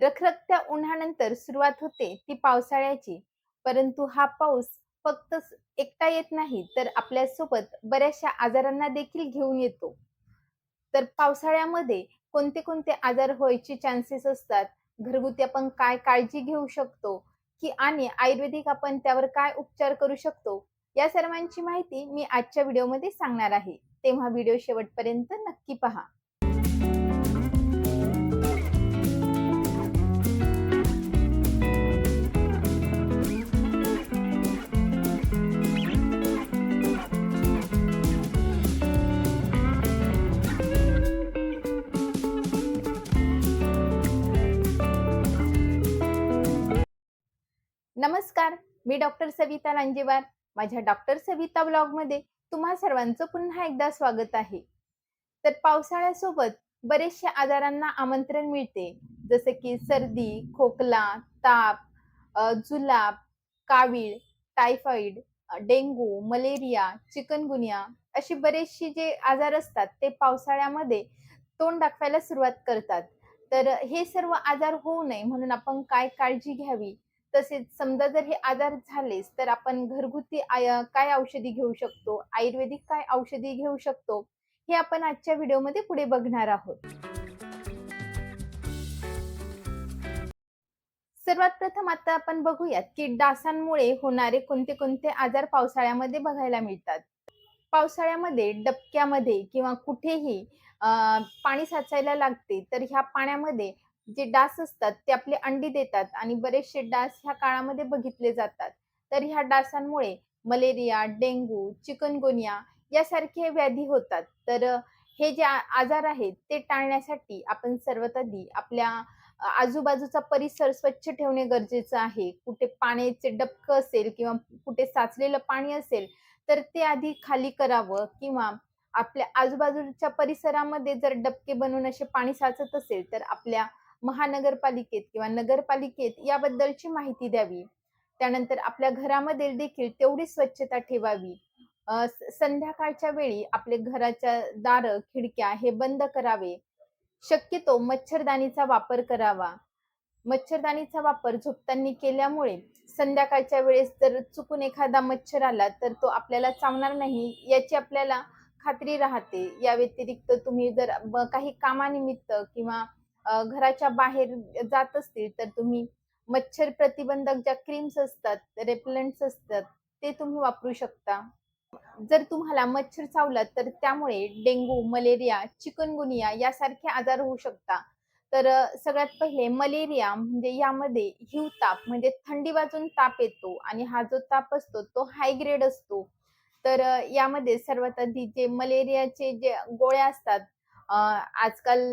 रखरखत्या उन्हानंतर सुरुवात होते ती पावसाळ्याची. परंतु हा पाऊस फक्त एकटा येत नाही, तर आपल्यासोबत बऱ्याचशा आजारांना देखील घेऊन येतो. तर पावसाळ्यामध्ये कोणते-कोणते आजार व्हायचे चान्सेस असतात? घरगुती आपण काय काळजी घेऊ शकतो? की आणि आयुर्वेदिक आपण त्यावर काय उपचार करू शकतो? या सर्वांची माहिती मी आजच्या व्हिडिओमध्ये सांगणार आहे. तेव्हा व्हिडिओ शेवटपर्यंत नक्की पहा. मी डॉक्टर सविता लांजेवार. माझ्या डॉक्टर सविता ब्लॉगमध्ये तुम्हा सर्वांचं पुन्हा एकदा स्वागत आहे. तर पावसाळ्यासोबत बरेचशा आजारांना आमंत्रण मिळते. जसे की सर्दी, खोकला, ताप, जुलाब, कावीळ, टायफॉइड, डेंगू मलेरिया, चिकनगुनिया अशी बरेचशी जे आजार असतात ते पावसाळ्यामध्ये तोंड दाखवायला सुरुवात करतात. तर हे सर्व आजार होऊ नये म्हणून आपण काय काळजी घ्यावी? तसेच समजा जर हे आजार झालेच, तर आपण घरगुती काय औषधी घेऊ शकतो? आयुर्वेदिक काय औषधी घेऊ शकतो? हे आपण आजच्या व्हिडिओमध्ये पुढे बघणार आहोत. सर्वात प्रथम आता आपण बघूयात, की डासांमुळे होणारे कोणते-कोणते आजार पावसाळ्यामध्ये बघायला मिळतात. पावसाळ्यामध्ये डबक्यामध्ये किंवा कुठेही पाणी साचायला लागते, तर ह्या पाण्यामध्ये जे डास असतात ते आपले अंडी देतात आणि बरेचसे डास ह्या काळामध्ये बघितले जातात. तर ह्या डासांमुळे मलेरिया, डेंग्यू, चिकनगुनिया यासारखे व्याधी होतात. तर हे जे आजार आहेत ते टाळण्यासाठी आपण सर्वात आधी आपल्या आजूबाजूचा परिसर स्वच्छ ठेवणे गरजेचं आहे. कुठे पाण्याचे डबकं असेल किंवा कुठे साचलेलं पाणी असेल, तर ते आधी खाली करावं किंवा आपल्या आजूबाजूच्या परिसरामध्ये जर डबके बनवून असे पाणी साचत असेल, तर आपल्या महानगरपालिकेत किंवा नगरपालिकेत याबद्दलची माहिती द्यावी. त्यानंतर आपल्या घरामध्ये देखील तेवढी स्वच्छता ठेवावी. संध्याकाळच्या वेळी आपले घराच्या दार खिडक्या हे बंद करावे. शक्यतो मच्छरदाणीचा वापर करावा. मच्छरदाणीचा वापर झोपताना केल्यामुळे संध्याकाळच्या वेळेस जर चुकून एखादा मच्छर आला, तर तो आपल्याला चावणार नाही याची आपल्याला खात्री राहते. या व्यतिरिक्त तुम्ही जर काही कामानिमित्त किंवा घराच्या बाहेर जात असतील, तर तुम्ही मच्छर प्रतिबंधक ज्या क्रीम्स असतात, रेपलंट्स असतात, ते तुम्ही वापरू शकता. जर तुम्हाला मच्छर चावला, तर त्यामुळे डेंगू मलेरिया, चिकनगुनिया यासारखे आजार होऊ शकतात. तर सगळ्यात पहिले मलेरिया म्हणजे यामध्ये हिवताप म्हणजे थंडी वाजून ताप येतो आणि हा जो ताप असतो तो हाय ग्रेड असतो. तर यामध्ये सर्वात आधी जे मलेरियाचे जे गोळ्या असतात आजकाल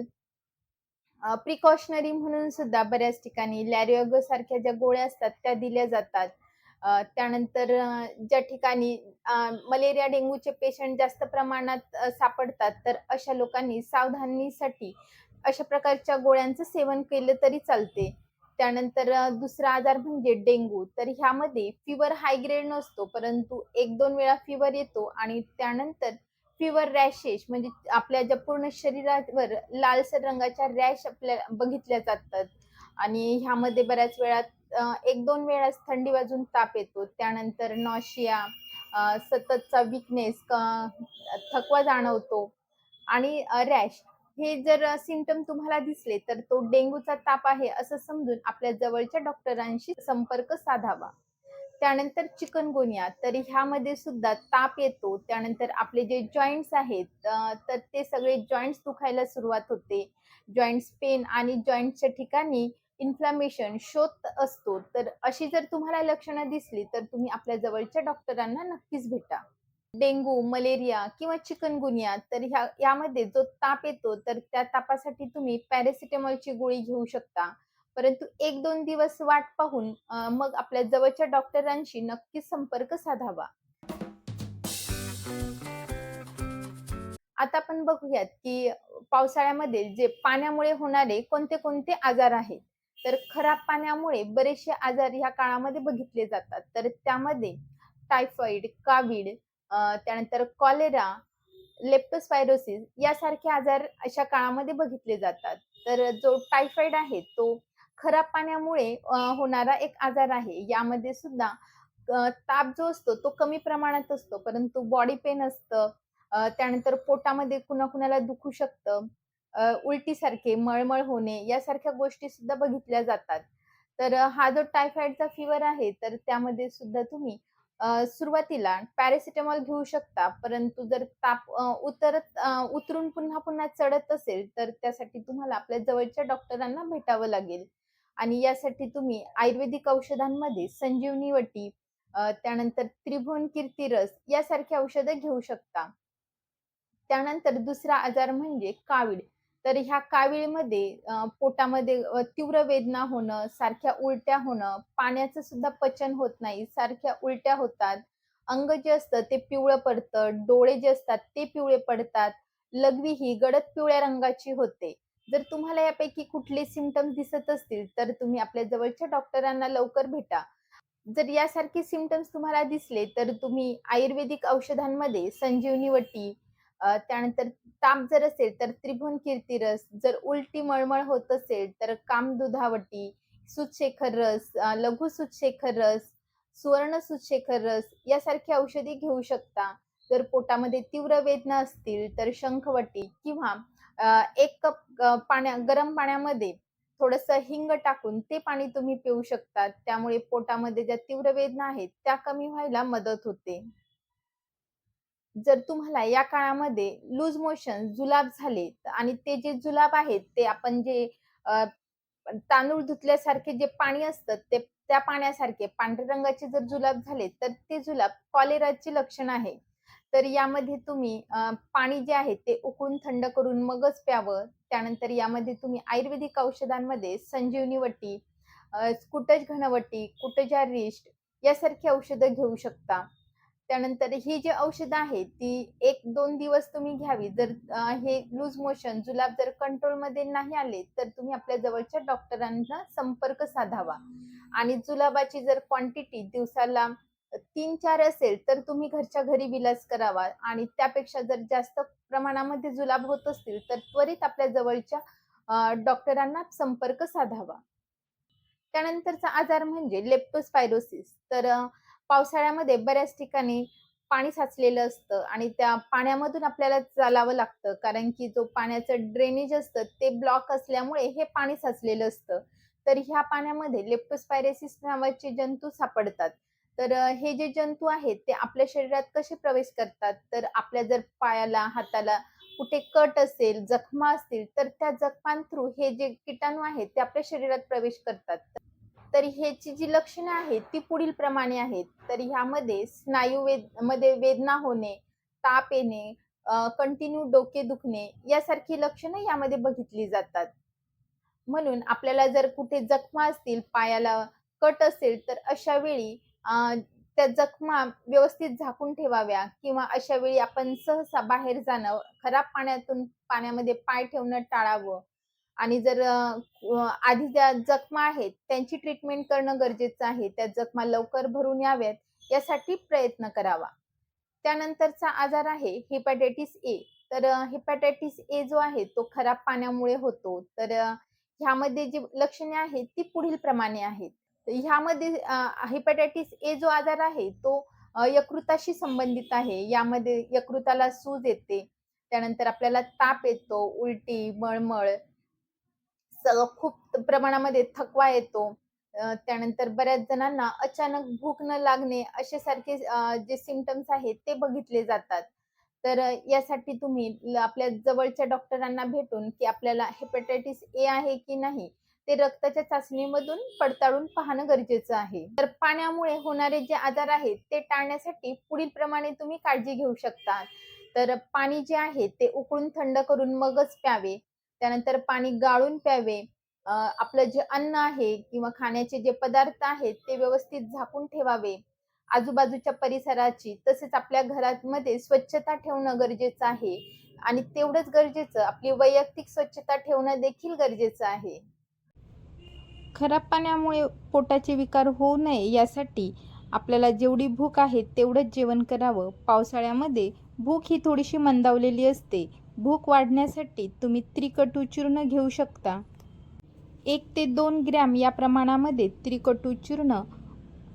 प्रिकॉशनरी म्हणून सुद्धा बऱ्याच ठिकाणी लॅरिओगो सारख्या ज्या गोळ्या असतात त्या दिल्या जातात. त्यानंतर ज्या ठिकाणी मलेरिया, डेंग्यूचे पेशंट जास्त प्रमाणात सापडतात, तर अशा लोकांनी सावधानीसाठी अशा प्रकारच्या गोळ्यांचं सेवन केलं तरी चालते. त्यानंतर दुसरा आजार म्हणजे डेंग्यू. तर ह्यामध्ये फिवर हाय ग्रेड नसतो, परंतु 1-2 वेळा फिवर येतो आणि त्यानंतर फिवर रॅशेस म्हणजे आपल्या ज्या पूर्ण शरीरावर लालसर रंगाच्या रॅश आपल्या बघितल्या जातात आणि ह्यामध्ये बऱ्याच वेळा अ, 1-2 वेळाच थंडी वाजून ताप येतो. त्यानंतर नॉशिया, सततचा विकनेस थकवा जाणवतो आणि रॅश हे जर सिमटम तुम्हाला दिसले, तर तो डेंग्यूचा ताप आहे असं समजून आपल्या जवळच्या डॉक्टरांशी संपर्क साधावा. त्यानंतर चिकनगुनिया तर ह्यामध्ये सुद्धा ताप येतो. त्यानंतर आपले जे जॉईंट्स आहेत तर ते सगळे जॉईंट्स दुखायला सुरुवात होते. जॉईंट्स पेन आणि जॉईंटच्या ठिकाणी इन्फ्लॅमेशन, शोध असतो. तर अशी जर तुम्हाला लक्षणं दिसली, तर तुम्ही आपल्या जवळच्या डॉक्टरांना नक्कीच भेटा. डेंगू मलेरिया किंवा चिकनगुनिया तर ह्या यामध्ये जो ताप येतो, तर त्या तापासाठी तुम्ही पॅरेसिटेमॉलची गोळी घेऊ शकता. परंतु 1-2 दिवस वाट पाहून मग आपल्या जवळच्या डॉक्टरांशी नक्कीच संपर्क साधावा. आता आपण बघूयात, की पावसाळ्यामध्ये जे पाण्यामुळे होणारे कोणते-कोणते आजार आहेत. तर खराब पाण्यामुळे बरेचसे आजार ह्या काळामध्ये बघितले जातात. तर त्यामध्ये टायफॉइड, कावीड त्यानंतर कॉलेरा, लेप्टोस्पायरोसिस यासारखे आजार अशा काळामध्ये बघितले जातात. तर जो टायफॉइड आहे तो खराब पाण्यामुळे होणारा एक आजार आहे. यामध्ये सुद्धा ताप जो असतो तो कमी प्रमाणात असतो, परंतु बॉडी पेन असतं. त्यानंतर पोटामध्ये कुणाकुणाला दुखू शकतं. उलटीसारखे, मळमळ होणे यासारख्या गोष्टी सुद्धा बघितल्या जातात. तर हा जो टायफॉइडचा फिवर आहे, तर त्यामध्ये सुद्धा तुम्ही सुरुवातीला पॅरासिटेमॉल घेऊ शकता. परंतु जर ताप उतरत उतरून पुन्हा-पुन्हा चढत असेल, तर त्यासाठी तुम्हाला आपल्या जवळच्या डॉक्टरांना भेटावं लागेल. आणि यासाठी तुम्ही आयुर्वेदिक औषधांमध्ये संजीवनी वटी, त्यानंतर त्रिभुवन कीर्तिरस यासारखी औषधं घेऊ शकता. त्यानंतर दुसरा आजार म्हणजे कावीळ. तर ह्या कावीळमध्ये पोटामध्ये तीव्र वेदना होणं, सारख्या उलट्या होणं, पाण्याचं सुद्धा पचन होत नाही, सारख्या उलट्या होतात. अंग जे असतं ते पिवळं पडतं, डोळे जे असतात ते पिवळे पडतात, लघवी ही गडद पिवळ्या रंगाची होते. जर तुम्हाला यापैकी कुठले सिमटम्स दिसत असतील, तर तुम्ही आपल्या जवळच्या डॉक्टरांना लवकर भेटा. जर यासारखे सिमटम्स तुम्हाला दिसले, तर तुम्ही आयुर्वेदिक औषधांमध्ये संजीवनी वटी, त्यानंतर ताप जर असेल तर त्रिभुवन कीर्तिरस, जर उलटी मळमळ होत असेल तर कामदुधावटी, सुतशेखर रस, लघु सुतशेखर रस, सुवर्ण सुतशेखर रस यासारखी औषधी घेऊ शकता. जर पोटामध्ये तीव्र वेदना असतील तर शंखवटी किंवा एक कप पाण्या गरम पाण्यामध्ये थोडंसं हिंग टाकून ते पाणी तुम्ही पिऊ शकता. त्यामुळे पोटामध्ये ज्या तीव्र वेदना आहेत त्या कमी व्हायला मदत होते. जर तुम्हाला या काळामध्ये लूज मोशन, जुलाब झाले आणि ते जे जुलाब आहेत ते आपण जे तांदूळ धुतल्यासारखे जे पाणी असतं ते त्या पाण्यासारखे पांढऱ्या रंगाचे जर जुलाब झाले, तर ते जुलाब कॉलेराची लक्षण आहे. तर यामध्ये तुम्ही पाणी जे आहे ते उकळून थंड करून मगच प्यावं. त्यानंतर यामध्ये तुम्ही आयुर्वेदिक औषधांमध्ये संजीवनी वटी, अ, कुटज घनवटी, कुटजारिष्ट यासारखी औषधं घेऊ शकता. त्यानंतर ही जी औषधं आहेत ती 1-2 दिवस तुम्ही घ्यावी. जर हे लूज मोशन, जुलाब जर कंट्रोलमध्ये नाही आले, तर तुम्ही आपल्या जवळच्या डॉक्टरांना संपर्क साधावा. आणि जुलाबाची जर क्वांटिटी दिवसाला 3-4 असेल, तर तुम्ही घरच्या घरी विलास करावा आणि त्यापेक्षा जर जास्त प्रमाणामध्ये जुलाब होत असतील, तर त्वरित आपल्या जवळच्या डॉक्टरांना संपर्क साधावा. त्यानंतरचा आजार म्हणजे लेप्टोस्पायरोसिस. तर पावसाळ्यामध्ये बऱ्याच ठिकाणी पाणी साचलेलं असतं आणि त्या पाण्यामधून आपल्याला चालावं लागतं. कारण की जो पाण्याचं ड्रेनेज असतं ते ब्लॉक असल्यामुळे हे पाणी साचलेलं असतं. तर ह्या पाण्यामध्ये लेप्टोस्पायरोसिस नावाचे जंतू सापडतात. तर हे जे जंतू आहेत ते आपल्या शरीरात कसे प्रवेश करतात, तर आपल्या जर पायाला, हाताला कुठे कट असेल, जखमा असतील, तर त्या जखमां थ्रू हे जे किटाणू आहेत ते आपल्या शरीरात प्रवेश करतात. तर ह्याची जी लक्षणे आहेत ती पुढील प्रमाणे आहेत. तर ह्यामध्ये स्नायू वेदमध्ये वेदना होणे, ताप येणे, कंटिन्यू डोके दुखणे यासारखी लक्षणं यामध्ये बघितली जातात. म्हणून आपल्याला जर कुठे जखमा असतील, पायाला कट असेल, तर अशा वेळी त्या जखमा व्यवस्थित झाकून ठेवाव्या किंवा अशा वेळी आपण सहसा बाहेर जाणं, खराब पाण्यातून पाण्यामध्ये पाय ठेवणं टाळावं आणि जर आधी ज्या जखमा आहेत त्यांची ट्रीटमेंट करणं गरजेचं आहे. त्या जखमा लवकर भरून याव्यात यासाठी प्रयत्न करावा. त्यानंतरचा आजार आहे हेपॅटायटिस ए. तर हिपॅटायटिस हेपॅटायटिस ए जो आहे तो खराब पाण्यामुळे होतो. तर ह्यामध्ये जी लक्षणे आहेत ती पुढील प्रमाणे आहेत. ह्यामध्ये हेपेटायटिस ए जो आजार आहे तो यकृताशी संबंधित आहे. यामध्ये यकृताला सूज येते. त्यानंतर आपल्याला ताप येतो, उलटी, मळमळ, खूप प्रमाणामध्ये थकवा येतो. त्यानंतर बऱ्याच जणांना अचानक भूक न लागणे असे सारखे जे सिमटम्स आहेत ते बघितले जातात. तर यासाठी तुम्ही आपल्या जवळच्या डॉक्टरांना भेटून की आपल्याला हेपेटायटिस ए आहे की नाही, ते रक्ताच्या चाचणीमधून पडताळून पाहणं गरजेचं आहे. तर पाण्यामुळे होणारे जे आजार आहेत ते टाळण्यासाठी पुढील प्रमाणे तुम्ही काळजी घेऊ शकता. तर पाणी जे आहे ते उकळून थंड करून मगच प्यावे. त्यानंतर पाणी गाळून प्यावे. आपलं जे अन्न आहे किंवा खाण्याचे जे पदार्थ आहेत ते व्यवस्थित झाकून ठेवावे. आजूबाजूच्या परिसराची तसेच आपल्या घरामध्ये स्वच्छता ठेवणं गरजेचं आहे आणि तेवढंच गरजेचं आपली वैयक्तिक स्वच्छता ठेवणं देखील गरजेचं आहे. खराब पाण्यामुळे पोटाचे विकार होऊ नये यासाठी आपल्याला जेवढी भूक आहे तेवढंच जेवण करावं. पावसाळ्यामध्ये भूक ही थोडीशी मंदावलेली असते. भूक वाढण्यासाठी तुम्ही त्रिकटू चूर्ण घेऊ शकता. एक ते दोन ग्रॅम या प्रमाणामध्ये त्रिकटू चूर्ण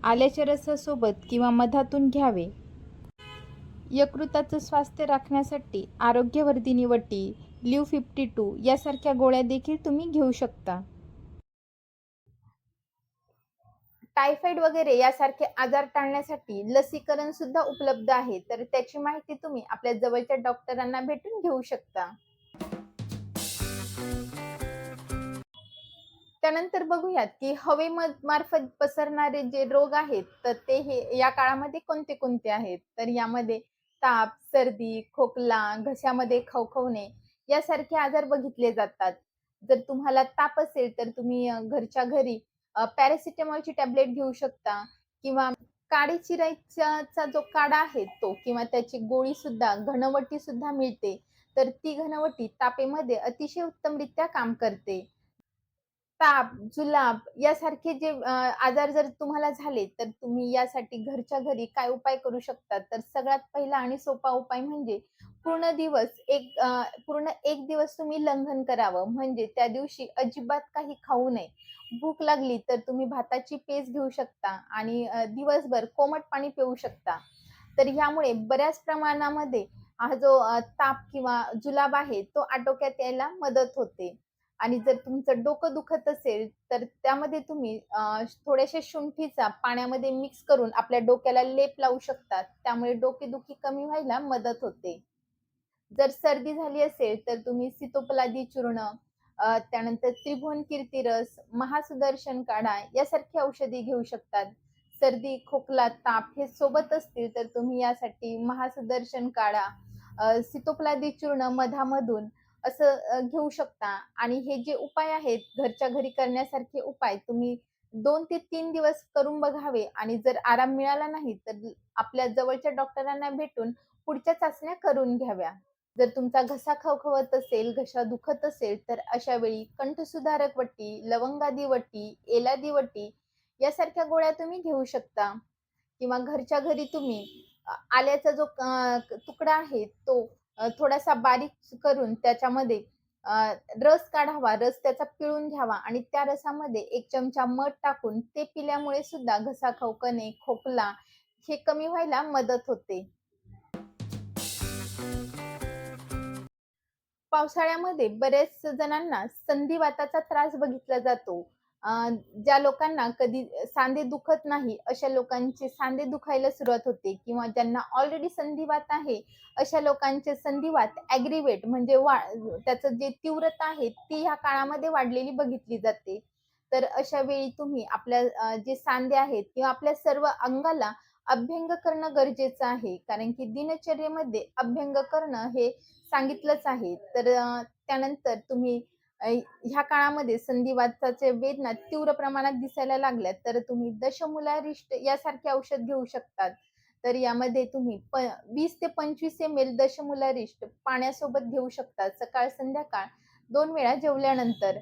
आल्याच्या रसासोबत किंवा मधातून घ्यावे यकृताचं स्वास्थ्य राखण्यासाठी आरोग्यवर्धिनी वटी लिव फिफ्टी टू यासारख्या गोळ्या देखील तुम्ही घेऊ शकता टायफॉइड वगैरे यासारखे आजार टाळण्यासाठी लसीकरण सुद्धा उपलब्ध आहे. तर त्याची माहिती तुम्ही आपल्या जवळच्या डॉक्टरांना भेटून घेऊ शकता. त्यानंतर बघूयात की हवेमार्फत पसरणारे जे रोग आहेत तर ते हे या काळामध्ये कोणते कोणते आहेत? तर यामध्ये ताप सर्दी खोकला घशामध्ये खवखवणे यासारखे आजार बघितले जातात. जर तुम्हाला ताप असेल तर तुम्ही घरच्या घरी पॅरासिटामॉलची टॅबलेट घेऊ शकता किंवा काडी चिरायचा जो काढा आहे तो किंवा त्याची गोळी सुद्धा घनवटी सुद्धा मिळते. तर ती घनवटी तापेमध्ये अतिशय उत्तमरित्या काम करते. ताप जुलाब यासारखे जे आजार जर तुम्हाला झाले तर तुम्ही यासाठी घरच्या घरी काय उपाय करू शकता तर सगळ्यात पहिला आणि सोपा उपाय म्हणजे पूर्ण दिवस एक पूर्ण एक दिवस तुम्ही लंघन करावं. म्हणजे त्या दिवशी अजिबात काही खाऊ नये. भूक लागली तर तुम्ही भाताची पेज घेऊ शकता आणि दिवसभर कोमट पाणी पिऊ शकता. तर ह्यामुळे बऱ्याच प्रमाणामध्ये हा जो ताप किंवा जुलाब आहे तो आटोक्यात यायला मदत होते. आणि जर तुमचं डोकं दुखत असेल तर त्यामध्ये तुम्ही थोड्याशा शुंठीचा पाण्यामध्ये मिक्स करून आपल्या डोक्याला लेप लावू शकतात. त्यामुळे डोकेदुखी कमी व्हायला मदत होते. जर सर्दी झाली असेल तर तुम्ही सीतोपलादी चूर्ण त्यानंतर त्रिभुवन कीर्तिरस महासुदर्शन काढा यासारखी औषधी घेऊ शकतात. सर्दी खोकला ताप हे सोबत असतील तर तुम्ही यासाठी महासुदर्शन काढा. अ, सीतोपलादी चूर्ण मधामधून असं घेऊ शकता. आणि हे जे उपाय आहेत घरच्या घरी करण्यासारखे उपाय तुम्ही दोन ते तीन दिवस करून बघावे. आणि जर आराम मिळाला नाही तर आपल्या जवळच्या डॉक्टरांना भेटून पुढच्या चाचण्या करून घ्याव्या. जर तुमचा घसा खवखवत असेल घसा दुखत असेल तर अशा वेळी कंठसुधारक वट्टी लवंगादी वटी एलादी वट्टी यासारख्या गोळ्या तुम्ही घेऊ शकता. किंवा घरच्या घरी तुम्ही आल्याचा जो तुकडा आहे तो थोडासा बारीक करून त्याच्यामध्ये रस काढावा रस त्याचा पिळून घ्यावा आणि त्या रसामध्ये एक चमचा मध टाकून ते पिल्यामुळे सुद्धा घसा खवकणे खोकला हे कमी व्हायला मदत होते. पावसाळ्यामध्ये बऱ्याच जणांना संधिवाताचा त्रास बघितला जातो. ज्या लोकांना कधी सांधे दुखत नाही अशा लोकांचे सांधे दुखायला सुरुवात होते किंवा ज्यांना ऑलरेडी संधिवात आहे अशा लोकांचे संधिवात ॲग्रिवेट म्हणजे वा त्याचं जे तीव्रता आहे ती ह्या काळामध्ये वाढलेली बघितली जाते. तर अशा वेळी तुम्ही आपल्या जे सांधे आहेत किंवा आपल्या सर्व अंगाला अभ्यंग करणं गरजेचं आहे. कारण की दिनचर्येमध्ये अभ्यंग करणं हे सांगितलंच आहे. तर त्यानंतर तुम्ही ह्या काळामध्ये संधिवाताचे वेदना तीव्र प्रमाणात दिसायला लागल्या तर तुम्ही दशमुलारिष्ट यासारखे औषध घेऊ शकतात. तर यामध्ये तुम्ही प वीस ते पंचवीस एम एल दशमुलारिष्ट पाण्यासोबत घेऊ शकता सकाळ संध्याकाळ दोन वेळा जेवल्यानंतर.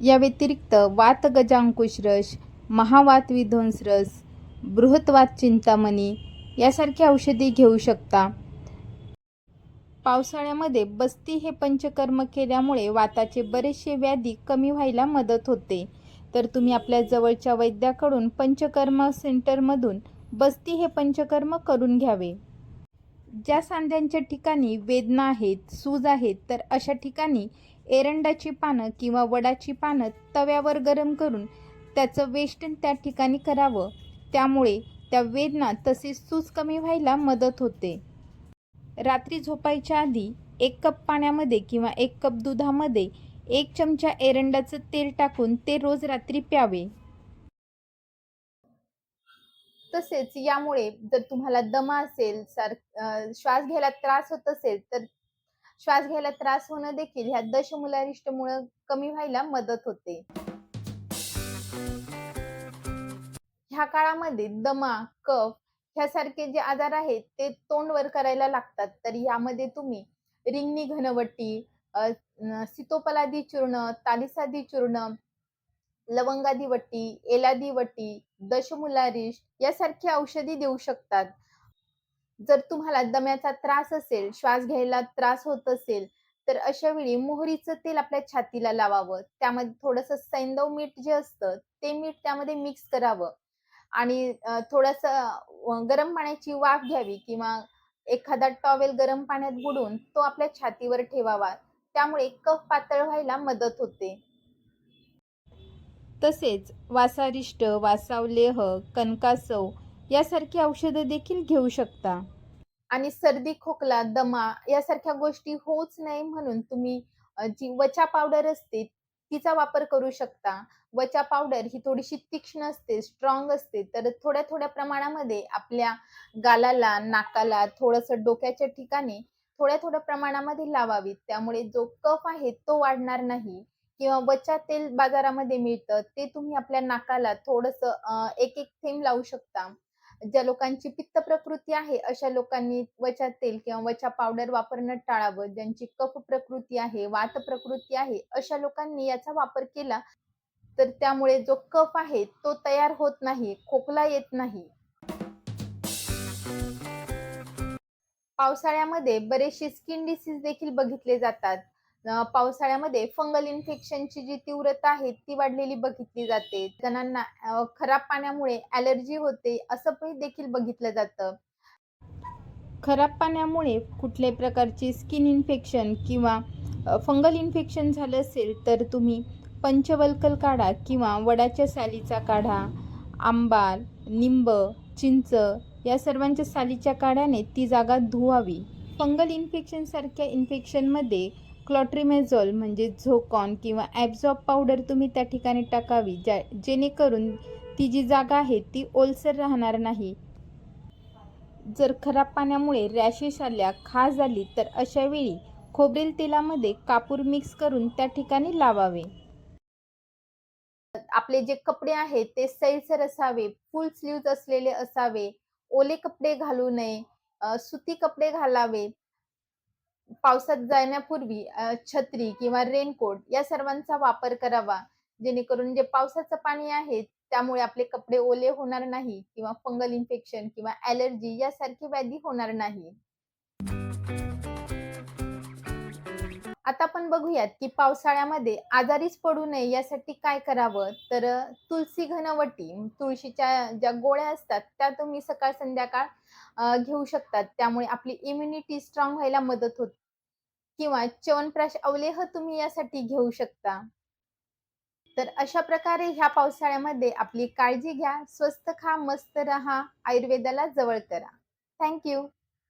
या व्यतिरिक्त वात गजांकुश रस महावात विध्वंस रस बृहतवात चिंतामणी यासारखी औषधी घेऊ शकता. पावसाळ्यामध्ये बस्ती हे पंचकर्म केल्यामुळे वाताचे बरेचसे व्याधी कमी व्हायला मदत होते. तर तुम्ही आपल्या जवळच्या वैद्याकडून पंचकर्म सेंटरमधून बस्ती हे पंचकर्म करून घ्यावे. ज्या सांध्यांच्या ठिकाणी वेदना आहेत सूज आहेत तर अशा ठिकाणी एरंडाची पानं किंवा वडाची पानं तव्यावर गरम करून त्याचं वेष्टन त्या ठिकाणी करावं. त्यामुळे त्या वेदना तसेच सूज कमी व्हायला मदत होते. रात्री झोपायच्या आधी एक कप पाण्यामध्ये किंवा एक कप दुधामध्ये एक चमचा एरंडाचं तेल टाकून ते रोज रात्री प्यावे. तसेच यामुळे जर तुम्हाला दमा असेल सार श्वास घ्यायला त्रास होत असेल तर श्वास घ्यायला त्रास होणं देखील ह्या दशमुलारिष्टमुळे कमी व्हायला मदत होते. ह्या काळामध्ये दमा कफ ह्यासारखे जे आजार आहेत ते तोंड वर करायला लागतात. तर यामध्ये तुम्ही रिंगणी घनवटी सितोपलादी चूर्ण तालिसादी चूर्ण लवंगादी वट्टी एलादी वट्टी दशमुलारिश यासारखी औषधी देऊ शकतात. जर तुम्हाला दम्याचा त्रास असेल श्वास घ्यायला त्रास होत असेल तर अशा वेळी मोहरीचं तेल आपल्या छातीला लावावं. त्यामध्ये थोडंसं सैंदव मीठ जे असतं, ते मीठ त्यामध्ये मिक्स करावं. आणि थोडस गरम पाण्याची वाफ घ्यावी किंवा एखादा टॉवेल गरम पाण्यात बुडून तो आपल्या छातीवर ठेवावा. त्यामुळे कफ पातळ व्हायला मदत होते. तसेच वासारिष्ट, वासावलेह, कणकासव यासारखी औषधं देखील घेऊ शकता. आणि सर्दी, खोकला, दमा यासारख्या गोष्टी होऊच नाही म्हणून तुम्ही जी वचा पावडर असते, तिचा वापर करू शकता. वचा पावडर ही थोडीशी तीक्ष्ण असते, स्ट्रॉंग असते, तर थोड्या-थोड्या प्रमाणामध्ये आपल्या गालाला, नाकाला, थोडंसं डोक्याच्या ठिकाणी थोड्या-थोड्या प्रमाणामध्ये लावावी. त्यामुळे जो कफ आहे तो वाढणार नाही किंवा वचा तेल बाजारामध्ये मिळतं, ते तुम्ही आपल्या नाकाला थोडस एक एक थेंब लावू शकता. ज्या लोकांची पित्त प्रकृती आहे, अशा लोकांनी वचा तेल किंवा वचा पावडर वापरणं टाळावं. ज्यांची कफ प्रकृती आहे, वात प्रकृती आहे, अशा लोकांनी याचा वापर केला, तर त्यामुळे जो कफ आहे तो तयार होत नाही, खोकला येत नाही. पावसाळ्यामध्ये बरेचसे स्किन डिसीज देखील बघितले जातात. पावसाळ्यामध्ये फंगल इन्फेक्शनची जी तीव्रता आहे, ती वाढलेली बघितली जाते. जणांना खराब पाण्यामुळे ॲलर्जी होते, असं पण देखील बघितलं जातं. खराब पाण्यामुळे कुठल्याही प्रकारची स्किन इन्फेक्शन किंवा फंगल इन्फेक्शन झालं असेल, तर तुम्ही पंचवल्कल काढा किंवा वडाच्या सालीचा काढा, आंबा, निंब चिंच या सर्वांच्या सालीच्या काढ्याने ती जागा धुवावी. फंगल इन्फेक्शनसारख्या इन्फेक्शनमध्ये क्लॉट्रिमॅझोल म्हणजे झोकॉन किंवा ॲब्झॉर्ब पावडर तुम्ही त्या ठिकाणी टाकावी, ज्या जेणेकरून ती जी जागा आहे ती ओलसर राहणार नाही. जर खराब पाण्यामुळे रॅशेस आल्या, खाज आली, तर अशावेळी खोबरेल तेलामध्ये कापूर मिक्स करून त्या ठिकाणी लावावे. आपले जे कपडे आहेत ते सैलसर असावे, फुल स्लीव्ज असलेले असावे, ओले कपडे घालू नये, सुती कपडे घालावे. पावसात जाण्यापूर्वी छत्री किंवा रेनकोट या सर्वांचा वापर करावा. जेणेकरून जे पावसाचं पाणी आहे, त्यामुळे आपले कपडे ओले होणार नाही किंवा फंगल इन्फेक्शन किंवा ऍलर्जी यासारखी व्याधी होणार नाही. आता आपण बघूयात, की पावसाळ्यामध्ये आजारीच पडू नये यासाठी काय करावं? तर तुलसी घनवटी, तुळशीच्या ज्या गोळ्या असतात, त्या तुम्ही सकाळ-संध्याकाळ घेऊ शकतात. त्यामुळे आपली इम्युनिटी स्ट्रॉंग व्हायला मदत होते किंवा च्यवनप्राश अवलेह तुम्ही यासाठी घेऊ शकता. तर अशा प्रकारे ह्या पावसाळ्यामध्ये आपली काळजी घ्या, स्वस्त खा, मस्त रहा, आयुर्वेदाला जवळ करा. थँक